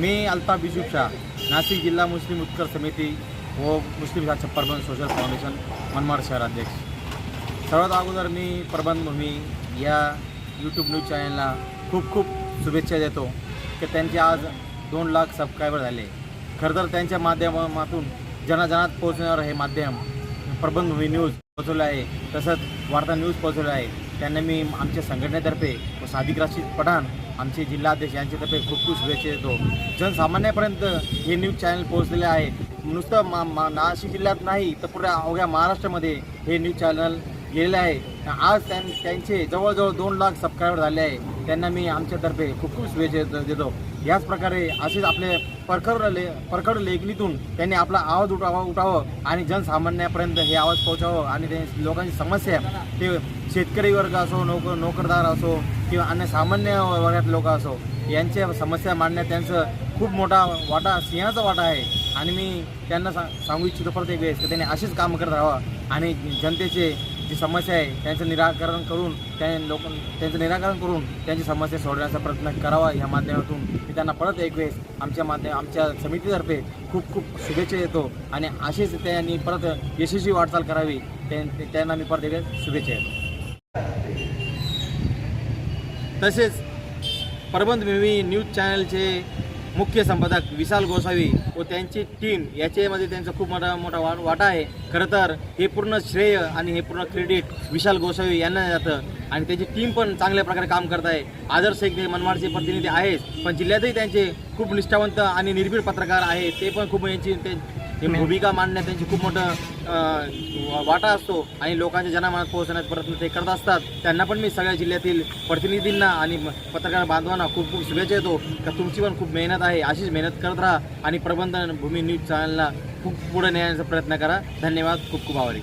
मी अल्ताफ बिजुब शाह नाशिक जिल्हा मुस्लिम उत्कर समिती व मुस्लिम शाह प्रबंध सोशल फाउंडेशन मनमाड शहराध्यक्ष सर्वात अगोदर मी प्रबंधभूमी या यूट्यूब न्यूज चॅनलला खूप खूप शुभेच्छा देतो की त्यांचे आज दोन लाख सबस्क्रायबर झाले. खरं तर त्यांच्या माध्यमातून जनाजनात पोहोचण्यावर हे माध्यम प्रबंधभूमी न्यूज पोहोचवलं आहे. तसंच वार्ता न्यूज पोहोचवलं आहे. त्यांना मी आमच्या संघटनेतर्फे व साधिक राशीद पठाण आमचे जिल्हाध्यक्ष यांच्यातर्फे खूप खूप शुभेच्छा देतो. जनसामान्यापर्यंत हे न्यूज चॅनल पोहोचलेले आहे. नुसतं मा मा नाशिक जिल्ह्यात नाही तर पुऱ्या अवघ्या महाराष्ट्रामध्ये हे न्यूज चॅनल गेलेलं आहे. आज त्यां त्यांचे जवळजवळ दोन लाख सबस्क्रायबर झाले आहे. त्यांना मी आमच्यातर्फे खूप खूप शुभेच्छा देतो- देतो. याच प्रकारे असेच आपले परखड ले परखड लेखणीतून त्यांनी आपला आवाज उठावा उठावं आणि जनसामान्यापर्यंत हे आवाज पोहोचावं आणि ते लोकांची समस्या ते शेतकरी वर्ग असो नोकर नोकरदार असो किंवा अन्य सामान्य वर्गातले लोक असो यांच्या समस्या मांडण्यात त्यांचं खूप मोठा वाटा सिंहाचा वाटा आहे. आणि मी त्यांना सा सांगू इच्छितो प्रत्येक वेळेस की त्यांनी असेच काम करत राहावं आणि जनतेचे जी समस्या आहे त्यांचं निराकरण करून त्या लोक त्यांचं निराकरण करून त्यांची समस्या सोडवण्याचा प्रयत्न करावा या माध्यमातून. मी त्यांना परत एक वेळेस आमच्या माध्यम आमच्या समितीतर्फे खूप खूप शुभेच्छा देतो आणि अशीच त्यांनी परत यशस्वी वाटचाल करावी. त्यांना मी परत एक शुभेच्छा देतो. तसेच प्रबंधभूमी न्यूज चॅनलचे मुख्य संपादक विशाल गोसावी व त्यांची टीम याच्यामध्ये त्यांचा खूप मोठा मोठा वा वाटा आहे. खरं तर हे पूर्ण श्रेय आणि हे पूर्ण क्रेडिट विशाल गोसावी यांना जातं. आणि त्याची टीम पण चांगल्या प्रकारे काम करत आहे. आदर्श एक मनमाडचे प्रतिनिधी आहेच पण जिल्ह्यातही त्यांचे खूप निष्ठावंत आणि निर्भीड पत्रकार आहेत ते पण खूप यांची ते ही भूमिका मांडण्यात त्यांची खूप मोठं वाटा असतो आणि लोकांच्या जनामनात पोहोचण्याचा प्रयत्न ते करत असतात. त्यांना पण मी सगळ्या जिल्ह्यातील प्रतिनिधींना आणि पत्रकार बांधवांना खूप खूप शुभेच्छा देतो. का तुमची पण खूप मेहनत आहे अशीच मेहनत करत राहा आणि प्रबंधन भूमी न्यूज चॅनलला खूप पुढे नेण्याचा प्रयत्न करा. धन्यवाद खूप खूप आभारी.